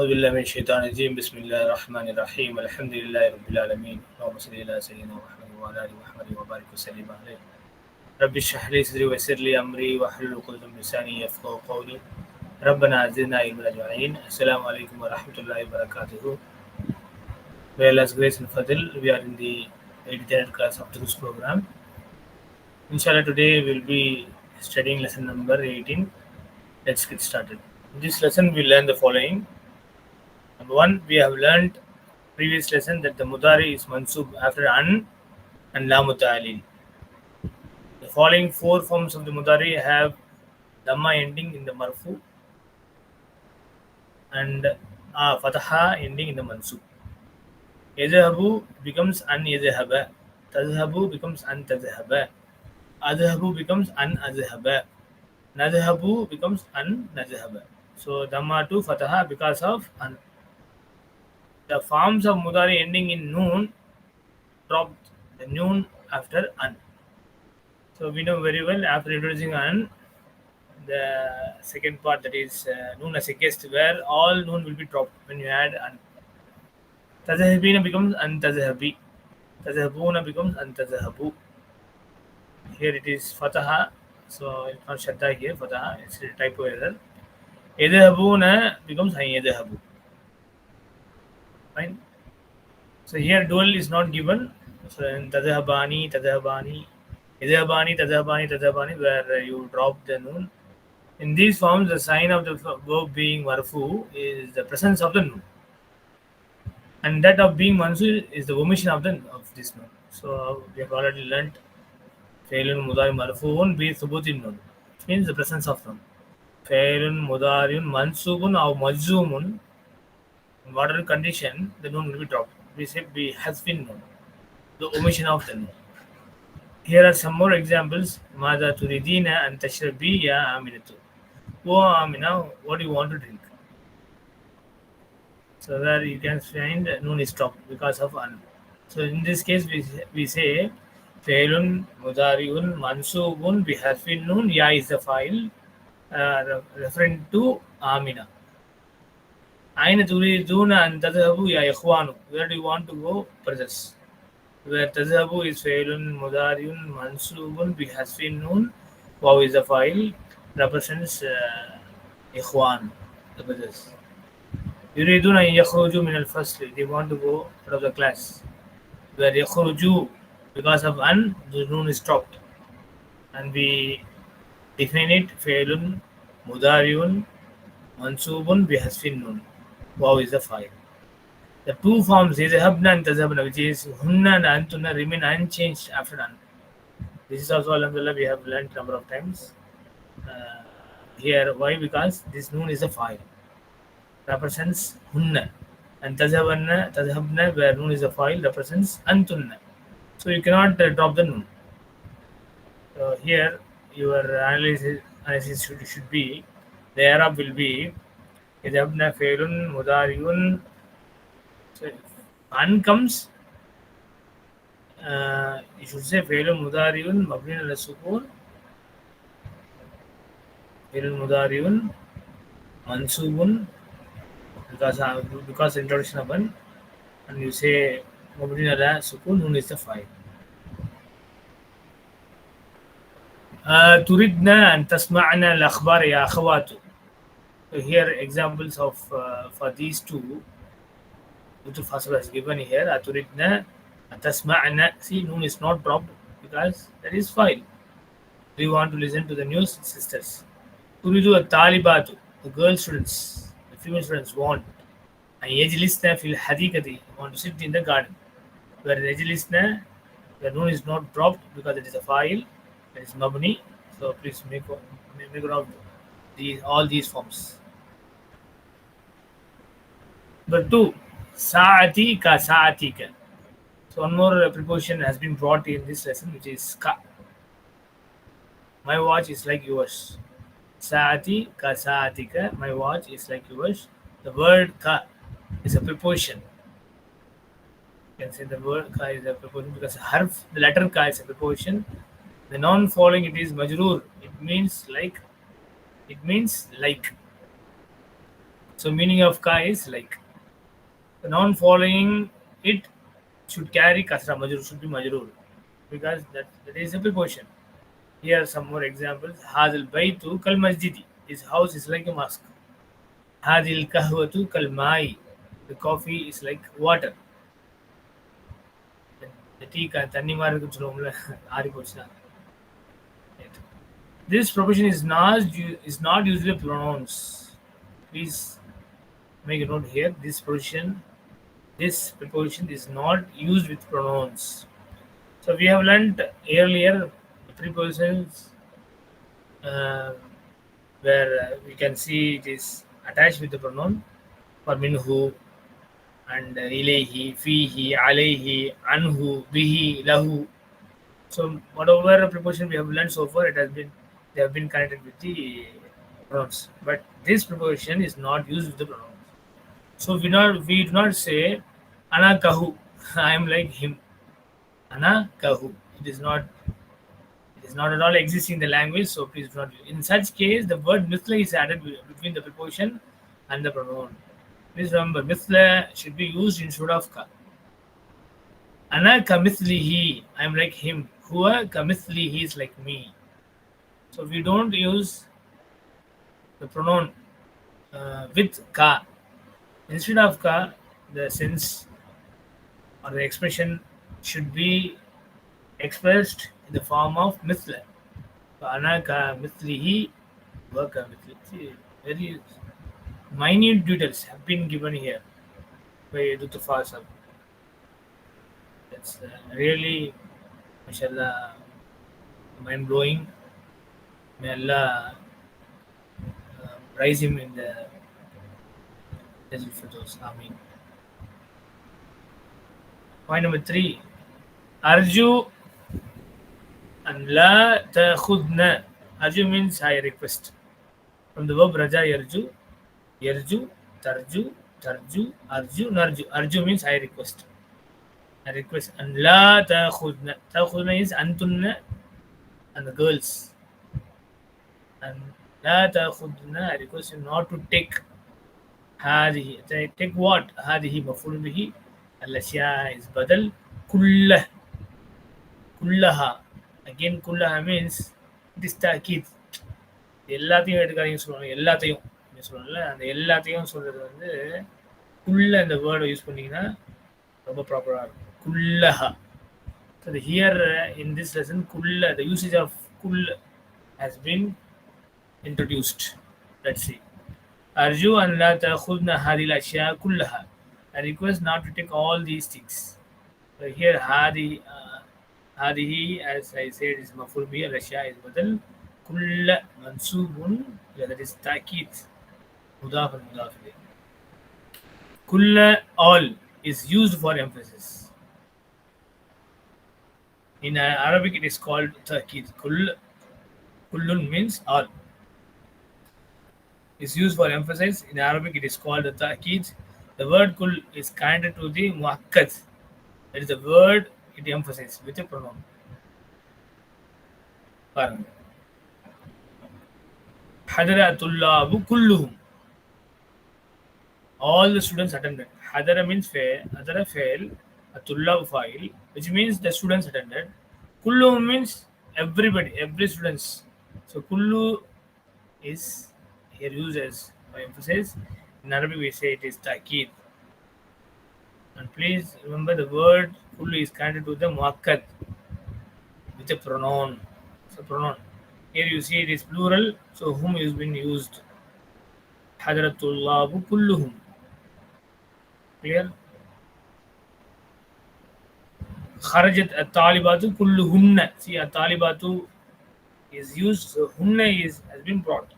أعوذ بالله من الشيطان الرجيم بسم الله الرحمن الرحيم الحمد لله رب العالمين اللهم صل على سيدنا محمد وعلى آل محمد وبارك وسلم عليه رب اشرح لي صدري ويسر لي أمري واحلل عقدة من لساني يفقهوا قولي ربنا زدنا علما أجمعين السلام عليكم ورحمة الله وبركاته By Allah's grace and fadl, we are in the 83rd class of Durus program. Inshallah, today we'll be studying lesson number 18. Let's get started. In this lesson, we learn the following. Number one, we have learned previous lesson that the mudari is mansub after an and la muta'alil. The following four forms of the mudari have dhamma ending in the marfu and uh, fataha ending in the mansub. Yadhabu becomes an yadhaba. Tadhabu becomes an tadhaba. Adhabu becomes an adhaba. Nadhabu becomes an nadhaba. So dhamma to fataha because of an. The forms of mudari ending in noon dropped the noon after an. So we know very well after introducing an, the second part that is uh, noon as a guest, where all noon will be dropped when you add an. Tazhabina becomes an tazhabi. Tazhabuna becomes an tazhabu. Here it is fataha, so it's not shadda here, fataha, it's a typo error. Yadhabuna becomes an yadhabu. Fine. So here dual is not given. So in tadhabani, tadhabani, yadhabani, tadhabani, tadhabani, where you drop the noon. In these forms, the sign of the verb being marfu is the presence of the noon. And that of being mansu is the omission of the of this noon. So we have already learnt failun mudari marfuun bi thubutin noon. Means the presence of noon. Failun mudariun mansubun or majzumun. In whatever condition, the noon will be dropped. We say be has been known. The omission of the noon. Here are some more examples. Mada turidina and tashrabi ya aminatu. Oh Amina, what do you want to drink? So there you can find noon is dropped because of an. So in this case we we say failun mudariun mansubun biharfin noon ya is the file uh, referring to Amina. Aina turiduna and tadhabu ya ikhwanu. Where do you want to go, brothers? Where tadhabu is failun, mudariun, mansubun, bihasfin nun. Wow is the file. Represents uh, ikhwan, the brothers. Yuriduna yakhruju min al-fasli. They want to go out of the class. Where yakhruju, because of an, the noon is stopped. And we define it failun, mudariun, mansubun, bihasfin nun. Wow is a fire. The two forms is Habna and Tazabna, which is Hunna and Antuna remain unchanged after An. This is also Alhamdulillah we have learned number of times. Uh, here, why? Because this noon is a fire. Represents Hunna. And Tazhabanna, Tazhabna, where noon is a file, represents Antunna. So you cannot uh, drop the noon. So here, your analysis, analysis should, should be, the Arab will be يذهبن فعل مضارع. عن كمس آه، يشوف you should say فعل مضارع مبني على السكون فعل مضارع منصوب. because uh, because introduction of an. And you say مبني على السكون هو is the file. uh, أن تسمعنا الأخبار يا أخواتي here examples of uh, for these two Utul Fasal has given here Aturidna Tasma'na see noon is not dropped because that is fine. Do you want to listen to the news sisters. Turidu Talibatu the girl students the female students want and Yajlisna fil Hadikati want to sit in the garden. Where Yajlisna the noon is not dropped because it is a file it is mabni. So please make, make, make out all these forms number two saati ka saatika so one more uh, preposition has been brought in this lesson which is ka my watch is like yours Saati ka saati ka. My watch is like yours. The word ka is a preposition. You can say the word ka is a preposition because harf, the letter ka is a preposition. The noun following it is majroor. It means like. It means like. So meaning of ka is like the noun following it should carry kasra majrur should be majrur because that, that is a preposition. Here are some more examples. Hadil baytu kal masjidi. His house is like a mosque. Hadil kahwatu kal mai. The coffee is like water. The tea ka தண்ணி மாதிரி இருக்குன்னு சொல்லுவோம்ல ஆறி போச்சுன்னா this proposition is not u- is not usually pronouns. Please make a note here. This proposition, this preposition is not used with pronouns. So we have learned earlier prepositions uh, where uh, we can see it is attached with the pronoun for minhu and uh, ilayhi, fihi, alayhi, anhu, bihi, lahu. So whatever preposition we have learned so far, it has been they have been connected with the pronouns. But this preposition is not used with the pronouns. So we not we do not say ana kahu. I am like him. Ana kahu. It is not it is not at all existing in the language, so please do not. In such case, the word mithla is added between the preposition and the pronoun. Please remember, mithla should be used instead of ka. Ana kamithlihi. I am like him. Huwa kamithlihi is like me. So we don't use the pronoun uh, with ka. Instead of ka, the sense or the expression should be expressed in the form of mithla. Very minute details have been given here by Dutufar sir. That's uh, really, mashallah, mind blowing. May Allah uh, praise him in the Jazil Firdaus. Ameen. Point number three. Arju and la ta'khudna. Arju means I request. From the verb Raja Yarju, Yarju, Tarju, Tarju, Arju, Narju. Arju means I request. I request. And la ta'khudna. Ta'khudna is antunna and the girls. And la ta'khudna, I request you not to take. Hadihi. Take what? Hadihi, maful bihi. Alasya is badal. Kullah. Kullaha. Again, kullaha means this takid. எல்லாத்தையும் எடுக்காதீங்கன்னு சொல்லுவாங்க எல்லாத்தையும் சொல்லணும்ல அந்த எல்லாத்தையும் சொல்றது வந்து குள்ள அந்த வேர்டை யூஸ் பண்ணீங்கன்னா ரொம்ப ப்ராப்பராக இருக்கும் குல்லஹா so here in this lesson குல்ல the usage of Gul has been introduced let's see அர்ஜு அன் லா தஹுத்ன ஹாதில் அஷ்யா குல்லஹா I request not to take all these things. So here Hadi uh, as I said, is Mafurbi, Russia is Badal, Kulla Mansubun, yeah, that is Takit, Mudaf and Mudaf. Kulla all is used for emphasis. In Arabic, it is called Takit. Kull, kullun means all. It's used for emphasis. In Arabic, it is called the Takit the word kul is connected to the muakkas. It is the word it emphasizes with a pronoun. பாருங்க ஹதரா all the students attended. Hadara means fail, Hadara fail, Atullah file, which means the students attended. Kullu means everybody, every students. So Kullu is here used as I emphasize. In Arabic we say it is Taqid. And please remember the word kullu is connected to the muakkad with a pronoun. So pronoun. Here you see it is plural, so whom is being used. Hadratullabu kulluhum. Clear? خرجت الطالبات كلهن see الطالبات is used so hunna is has been brought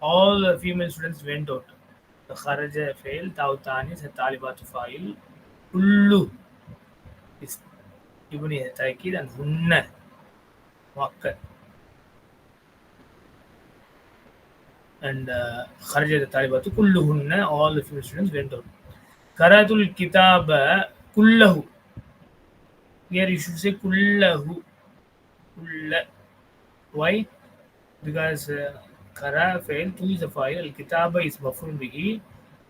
all the female students went out the خرج fail تاو تاني الطالبات فاعل كل is given here تأكيد and هن مؤكد and uh, خرجت الطالبات كلهن all the female students went out قرأت الكتاب كله here you should say kullahu kulla why because uh, kara fail two is a file al kitaba is maful bihi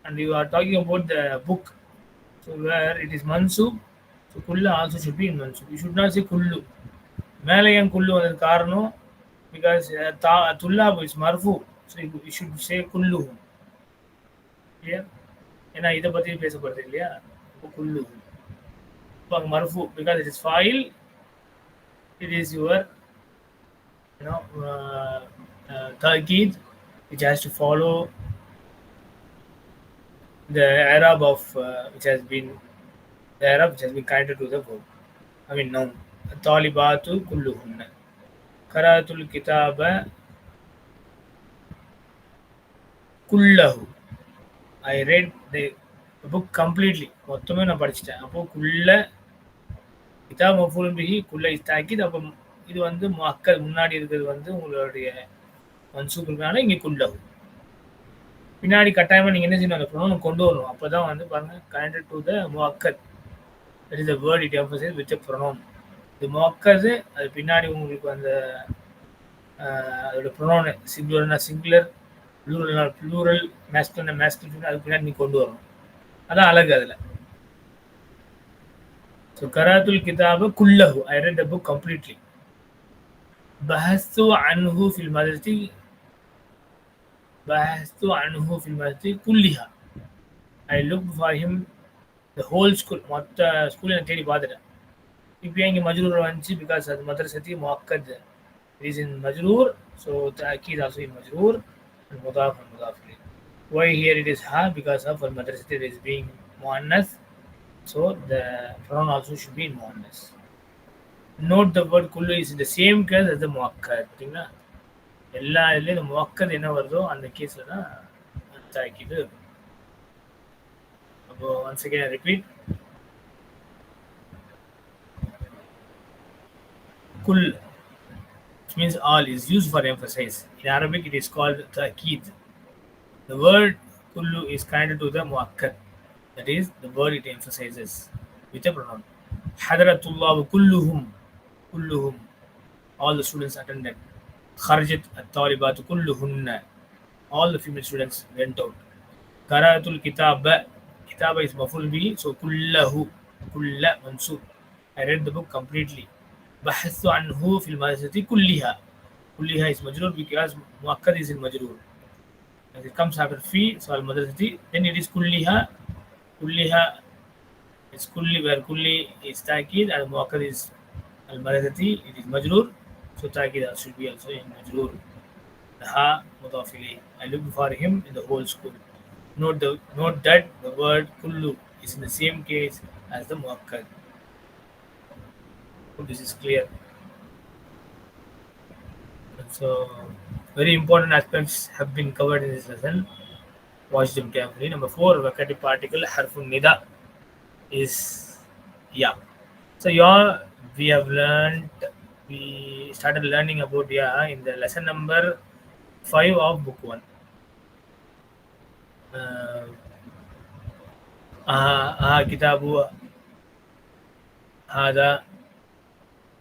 and you are talking about the book. So where it is mansub, so kulla also should be in mansub. You should not say kullu. மேலே ஏன் குல்லு வந்தது காரணம்? Because uh, துல்லாபு is மர்ஃபு so you should say குல்லு இல்லையா ஏன்னா இதை பற்றி பேசப்படுது இல்லையா? இப்போ குல்லு இப்போ அங்கே மர்ஃபு பிகாஸ் இட் இஸ் ஃபாயில் it is your you know தகீத் which has to follow the Arab of uh, which has been the Arab which has been connected to the verb. I mean noun. الطالبات كلهن قرأت الكتاب كله I read the book completely மொத்தமே நான் படிச்சிட்டேன் அப்போ குள்ள கிதாப் மஃபூல் பிஹி குள்ள இஸ்தாக்கித் அப்போ இது வந்து மக்கள் முன்னாடி இருக்கிறது வந்து உங்களுடைய மன்சூப் இருக்கனால இங்கே குள்ளவு பின்னாடி கட்டாயமா நீங்க என்ன செய்யணும் அந்த ப்ரொனவுன் கொண்டு வரணும். அப்பதான் வந்து பாருங்க connected to the முஅக்கத் it is the word it emphasise with pronoun இது முஅக்கது அது பின்னாடி உங்களுக்கு அந்த அதோட ப்ரொனவுன் சிங்குலர்னா சிங்குலர் ப்ளூரல்னா ப்ளூரல் மேஸ்குலர்னா மேஸ்குலர் அதுக்கு பின்னாடி நீ கொண்டு வரணும். அதான் அழகு அதில். ஸோ கராத்துல் கிதாபு குல்லஹு I read the book completely பஹஸ்து அன்ஹு ஃபில் மதர்ஸ்டி பஹஸ்து அன்ஹு fill மதர்த்தி குல்லிஹா I look for him the whole school மொத்த ஸ்கூல் நான் தேடி பார்த்துட்டேன் இப்போ இங்கே மஜ்ரூர் வந்துச்சு பிகாஸ் அது மதரசத்தி முஅக்கத் இஸ் இன் மஜ்ரூர் ஸோ தக்கீத் also in மஜ்ரூர் and mudaf and mudaf ilayh. Why here it is ha because of al madrasati it is being muannas, so the pronoun also should be in muannas. Note the word kullu is in the same case as the muakkad. பார்த்தீங்களா எல்லா இதுலேயும் இந்த முவக்கத் என்ன வருதோ அந்த கேஸில் தான் தாக்கிது அப்போ once again repeat Gul which means all is used for emphasize. In Arabic, it is called ta'keed. The word kullu is connected to the muakkad. That is, the word it emphasizes with a pronoun. Hadaratullah kulluhum. Kulluhum. All the students attended. Kharajat at-talibat kulluhunna. All the female students went out. Qaratul kitaba. Kitaba is maful bihi. So kullahu. Kulla mansub. I read the book completely. بحثت عنه في المدرسة كلها كلها is مجرور because مؤكد is in مجرور as it comes after في so المدرسة then it is كلها كلها is كل where كل is تأكيد and مؤكد is المدرسة it is مجرور should be also in Majroor. Daha mudaf I look for him in the whole school. Note, the, note that the word kullu is in the same case as the muakkad. This is clear. So, very important aspects have been covered in this lesson. Watch them carefully. Number four, vacative particle harfun nida is yeah. So, your we have learned we started learning about yeah in the lesson number five of book one. Uh, aha, aha kitabu hada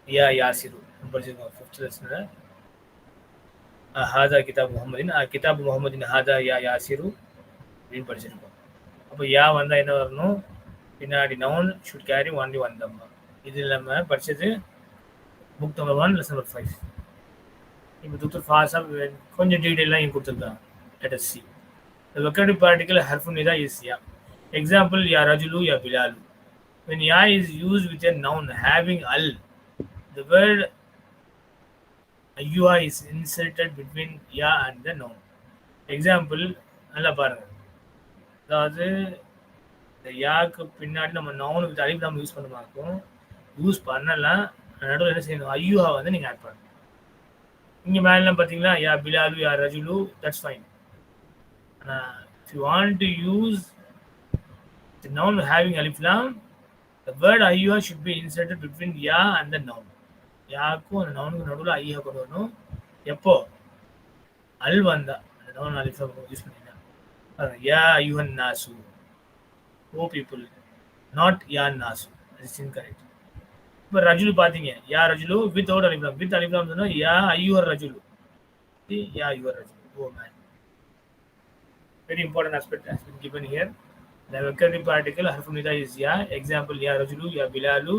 ya yasiru fifth lesson ஹாதா கிதாப் முகமதின் கிதாப் முகமதின் ஹாதா யா யாசிரு அப்படின்னு படிச்சிருக்கோம் அப்போ யா வந்தால் என்ன வரணும் பின்னாடி நவுன் ஷுட் கேரி ஒன்லி வந்தம்மா இது இல்லாமல் படித்தது book number one lesson number five இப்போ டூ தௌசண்ட் கொஞ்சம் டீட்டெயிலாக இங்கே கொடுத்துருக்காங்க லெட்டர் சி லொக்கேட்டிவ் பார்ட்டிக்கல் ஹர்ஃபுன் இதா இஸ் எக்ஸாம்பிள் யா ரஜுலு யா பிலாலு when ya is use with a noun having al the word ayua is inserted between ya and the noun example நல்லா பாருங்க அதாவது இந்த யாக்கு பின்னாடி நம்ம நவுனுக்கு அழிவு நம்ம யூஸ் பண்ண மாட்டோம் யூஸ் பண்ணலாம் நடுவில் என்ன செய்யணும்? ஐயூஹா வந்து நீங்கள் ஆட் பண்ணணும். இங்கே மேலாம் பார்த்தீங்கன்னா யா பிலாலு யா ரஜுலு தட்ஸ் ஃபைன் ஆனால் if you want to use the noun having alif lam, the word ayuha should be inserted between ya and the noun. யாக்கும் அந்த நவுனுக்கு நடுவில் ஐயா கொண்டு வரணும். எப்போ? அல் வந்தா. அந்த நவுன் அலிஃபா யூஸ் பண்ணிட்டேன் யா ஐயுஹன் நாசு. ஓ பீப்புள் நாட் யா நாசு. இட்ஸ் இன்கரெக்ட் இப்போ ரஜுலு பார்த்தீங்க யா ரஜுலு வித் அவுட் அலிஃப்லாம் வித் அலிஃப்லாம் சொன்னா யா ஐயுஹர் ரஜுலு யா ஐயுஹர் ரஜுலு oh man very important aspect has been given here. The vocabulary particle harfun nida is ya. Example ya rajulu, ya bilalu.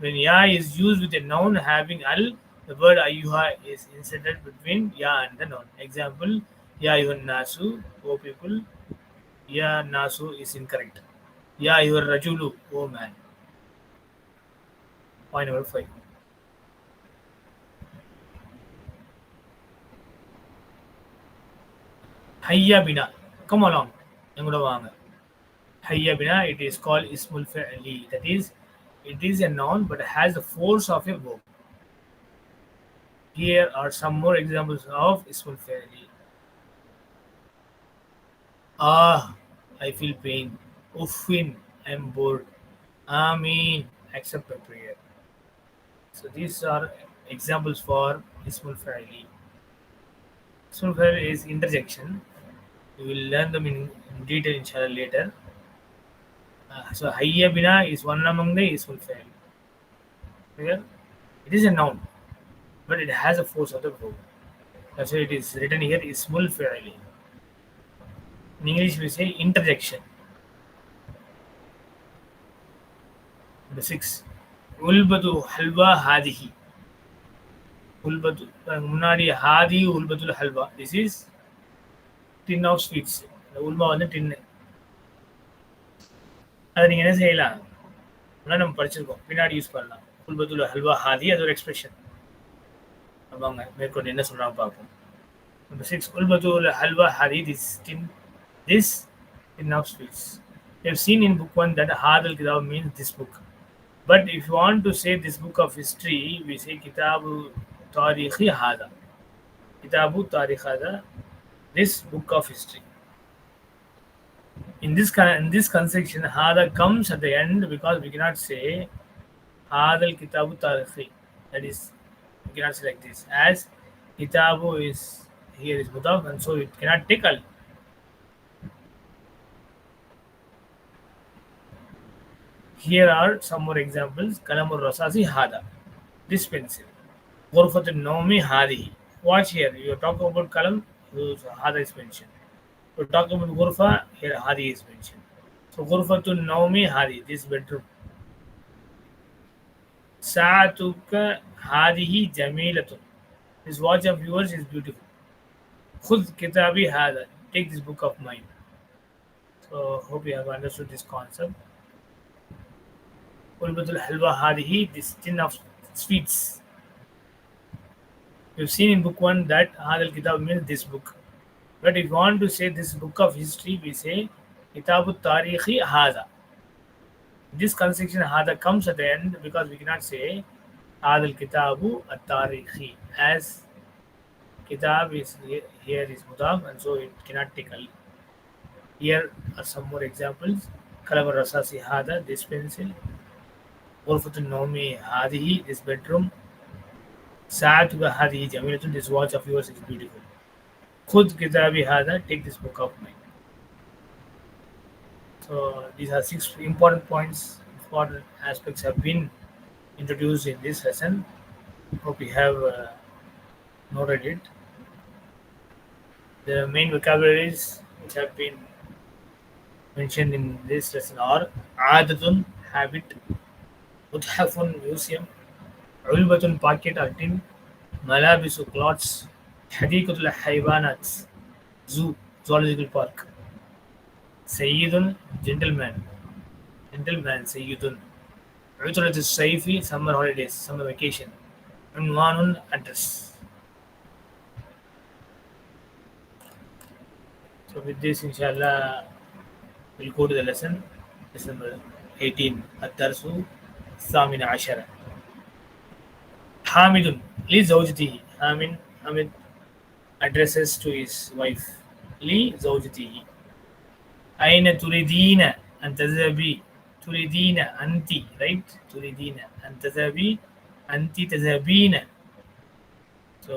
When ya is used with a noun having al, the word ayuha is inserted between ya and the noun. Example ya ayuhan nasu, o people. Ya nasu is incorrect. Ya ayuhar rajulu, o man. line over flight. Hayyabina. Come along. Hayyabina, it is called Ismul Fa'li. That is, it is a noun but has the force of a verb. Here are some more examples of Ismul Fa'li. Ah, I feel pain. Uffin, I'm bored. Ameen, accept my prayer. So these are examples for ismul fi'li. Ismul fi'li is interjection. We will learn them in, in detail inshallah later. Uh, so hayya bina is one among the ismul fi'li. Clear? It is a noun, but it has a force of the verb. That's why it is written here ismul fi'li. In English we say interjection. Number six. உல்பது ஹல்வா ஹாதிஹி. உல்பது முன்னாடி ஹாதி உல்பதுல் halwa. This is tin of sweets இந்த உல்மா வந்து டின்னு அதை நீங்கள் என்ன செய்யலாம்? அப்படின்னா நம்ம படிச்சிருக்கோம். பின்னாடி யூஸ் பண்ணலாம். உல்பதுல் ஹல்வா ஹாதி அது ஒரு எக்ஸ்பிரஷன் வாங்க மேற்கொண்டு என்ன சொல்கிறாங்க பார்ப்போம். நம்பர் சிக்ஸ் உல்பதுல் ஹல்வா ஹாதி this tin this tin of sweets We seen seen in book one that Hadal Kitab means this book. But if you want to say this book of history, we say Kitabu Tarikhi Hada. Kitabu Tarikh Hada, this book of history. In this in this construction, Hada comes at the end because we cannot say Hadal Kitabu Tarikhi. That is, we cannot say like this. As Kitabu is here is Mudaf, and so it cannot take al. Here are some more examples. Kalamur Rasasi Hada. This pencil. Ghurfat Nomi Hadi. Watch here. You're talking about Kalam, Hada is mentioned. You're talking about Ghurfa, here Hadi is mentioned. So Ghurfatun Nomi Hadi, this bedroom. Sa'atuka Hadihi Jamilatun. This watch of yours is beautiful. Khud Kitabi Hada. Take this book of mine. So hope you have understood this concept. Ulbatul Halwa Hadihi, this tin of sweets. We've seen in book one that Hadal Kitab means this book. But if you want to say this book of history, we say Kitabu Tarikhi Hada. This construction Hada comes at the end because we cannot say Hadal Kitabu at as Kitab is here is Mudaf and so it cannot take al. Here are some more examples. Kalamar Rasasi Hada, this pencil. غرفة النوم هذه this bedroom ساعتك هذه جميلة this watch of yours is beautiful خذ كتابي هذا take this book of mine so these are six important points important aspects have been introduced in this lesson hope you have uh, noted it the main vocabularies which have been mentioned in this lesson are عادة habit Uthaphon Museum, Ulbatun Pocket or Tin, Malabisu Clots, Hadikatul Haywanats, Zoo, Zoological Park. Sayyidun, Gentleman. Gentleman, Sayyidun. Utrat Saifi, Summer Holidays, Summer Vacation. Unwanun Address. So with this, inshallah, we'll go to the lesson, December 18 at Darsu. الثامن عشر حامد لزوجته حامد حامد addresses to his wife لزوجته أين تريدين أن تذهبي تريدين أنت right تريدين أن تذهبي أنت تذهبين so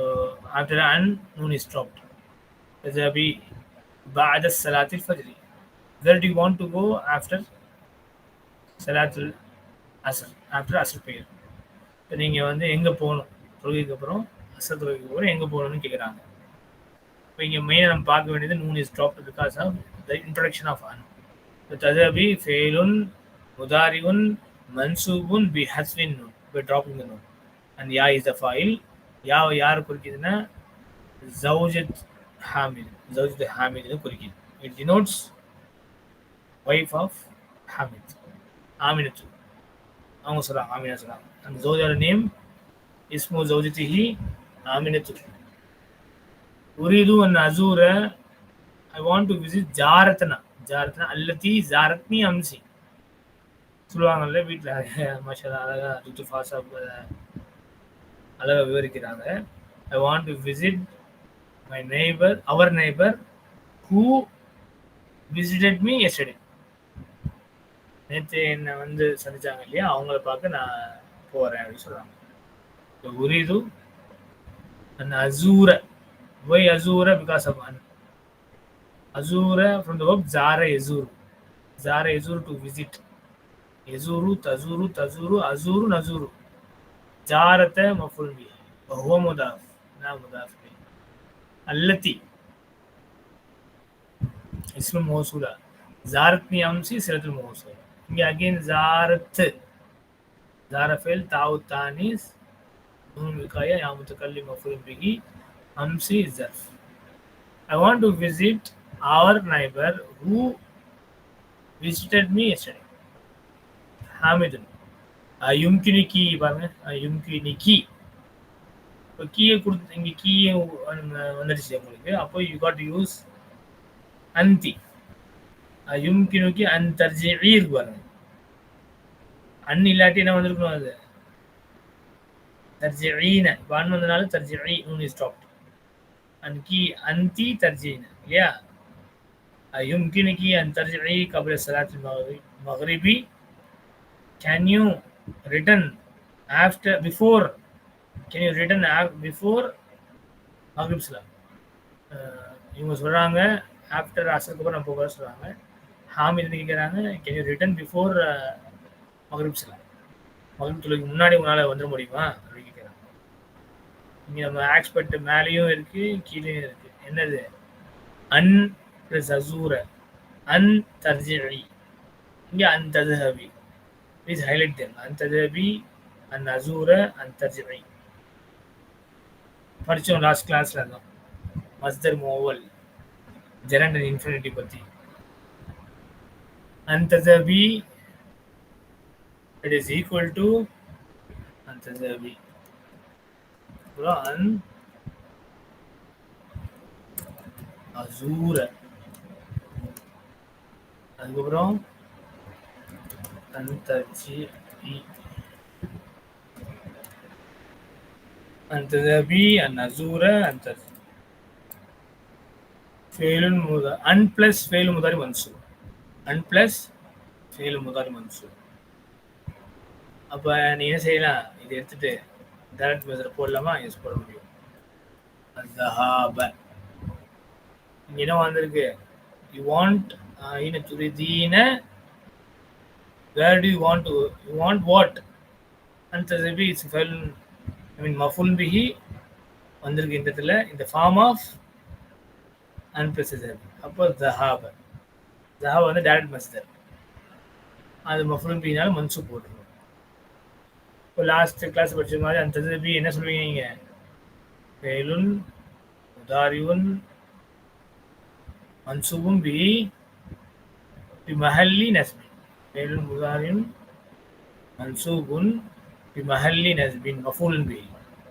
after أن نون is dropped تذهبي بعد الصلاة الفجر where do you want to go after صلاة Asr after அசர் பெயர் இப்போ நீங்கள் வந்து எங்கே போகணும்? தொழுகைக்கு அப்புறம் அசர் தொழுகைக்கு அப்புறம் எங்கே போகணும்னு கேட்குறாங்க இப்போ இங்கே மெயினாக நம்ம பார்க்க வேண்டியது noon is drop because of the introduction of an ததபி ஃபெயிலுன் முதாரிவுன் மன்சூபுன் பி ஹஸ்வின் நூன் இப்போ ட்ராப்பிங் நூன் அண்ட் யா இஸ் த ஃபைல் யா யார் குறிக்கிதுன்னா ஜவுஜத் ஹாமித் ஜவுஜத் ஹாமித்னு குறிக்கிது. It denotes wife of Hamid ஆமினத்து அவங்க சொல்கிறாங்க ஆமினா சொல்றாங்க. அந்த ஜோதியோட நேம் இஸ்மு ஜவுஜத்திஹி ஆமினத்து உரிது அன் அசூர ஐ வாண்ட் டு விசிட் ஜாரத்னா. ஜாரத்னா அல்லத்தி ஜாரத்னி அம்சி. சொல்லுவாங்கல்ல வீட்டில் மஷா அழகா ரித்து ஃபாஸா அழகா விவரிக்கிறாங்க. I want to visit my neighbour our neighbour who visited me yesterday நேற்று என்னை வந்து சந்திச்சாங்க இல்லையா? அவங்கள பார்க்க நான் போகிறேன் அப்படின்னு சொல்கிறாங்க உரிது அந்த அசூர ஒய் அசூர பிகாஸ் ஆஃப் அன் அசூர ஃப்ரம் த ஒர்க் ஜார எசூரு. ஜார எசூரு டு விசிட் எசூரு தசூரு தசூரு அசூரு நசூரு. ஜாரத்தை மஃபுல் பி. ஹுவ முதாஃப். நான் முதாஃப் பி? அல்லத்தி. இஸ்மு மோசூலா. ஜாரத்னி அம்சி சிரத்துல் மோசூலா. இங்க அகைன் ஜாரத்து ஜாரஃபேல் தாவு தானிஸ் நூன் விகாயா யா முத்தகல்லிம் மஃபூல் பிஹி Amsi ஜர்ஃப் I want to visit our neighbor who visited me yesterday. ஹாமிதுன் யும்கினிக்கி பாருங்க யும்கினிக்கி இப்போ கீயை கொடுத்து இங்கே கீயை வந்துடுச்சு உங்களுக்கு அப்போ யூ காட் யூஸ் அந்தி யும்கினுக்கு அன் தர்ஜி இருக்கு பாருங்க அன் இல்லாட்டி என்ன வந்திருக்கணும் அது தர்ஜி ஈன இப்போ அன் வந்தனால தர்ஜி ஈ நூன் இஸ் அன் கி அந்தி தர்ஜீன இல்லையா யும்கினுக்கி அன் தர்ஜி கபில சலாத் மகரிபி can you return after before can you return before Maghrib சலாம் இவங்க சொல்கிறாங்க ஆஃப்டர் அசருக்கு அப்புறம் நம்ம போக சொல்கிறாங்க ஹாமித் கேட்குறாங்க can you return before uh, மகரிப் சிலா? மகரிப் தொழுக்கு முன்னாடி உங்களால் வந்துட முடியுமா? அப்படின்னு கேட்குறாங்க இங்கே நம்ம ஆக்ஸ்பர்ட் மேலேயும் இருக்குது கீழேயும் இருக்குது என்னது? அன் ப்ளஸ் அசூர அன் தர்ஜி இங்கே அன் ததுஹபி ப்ளீஸ் ஹைலைட் தேம் அன் ததுஹபி அன் அசூர அன் தர்ஜி படித்தோம் லாஸ்ட் கிளாஸில் தான் மஸ்தர் மோவல் ஜெரண்டன் இன்ஃபினிட்டி பற்றி antaza b it is equal to antaza b Quran azura அதுக்கப்புறம் அந்தர்ஜி அந்ததபி அந்நசூர அந்தர்ஜி ஃபெயிலுன்னு அன் பிளஸ் ஃபெயிலு முதல் வந்துச்சு அண்ட் ப்ளஸ் ஃபெயிலு முதார் மன்சூர். அப்போ நீ என்ன செய்யலாம்? இதை எடுத்துகிட்டு டைரக்ட் மெஷர் போடலாமா? யூஸ் போட முடியும். இங்கே என்ன வந்திருக்கு? யூ வாண்ட் ஈன துரிதீன where do you want to you want what and தசபி it's ஃபெல் ஐ மீன் மஃபுல் பிஹி வந்திருக்கு இந்த இடத்துல. இந்த ஃபார்ம் ஆஃப் அண்ட் ப்ளஸ் அப்போ ஹாபர் ஜாவா வந்து டேரக்ட் மஸ்தர் அது மஃபுலும் பின்னாலும் மன்சூ போட்டுருவோம். இப்போ லாஸ்ட் கிளாஸ் படிச்ச மாதிரி அந்த தஜபி என்ன சொல்லுவீங்க நீங்கள் ஃபெயிலுன் முதாரியுன் மன்சூபும் பி பிமஹல்லி நஸ்பி. ஃபெயிலுன் முதாரியுன் பி மஹல்லி நஸ்பின் மஃபூலுன் பி.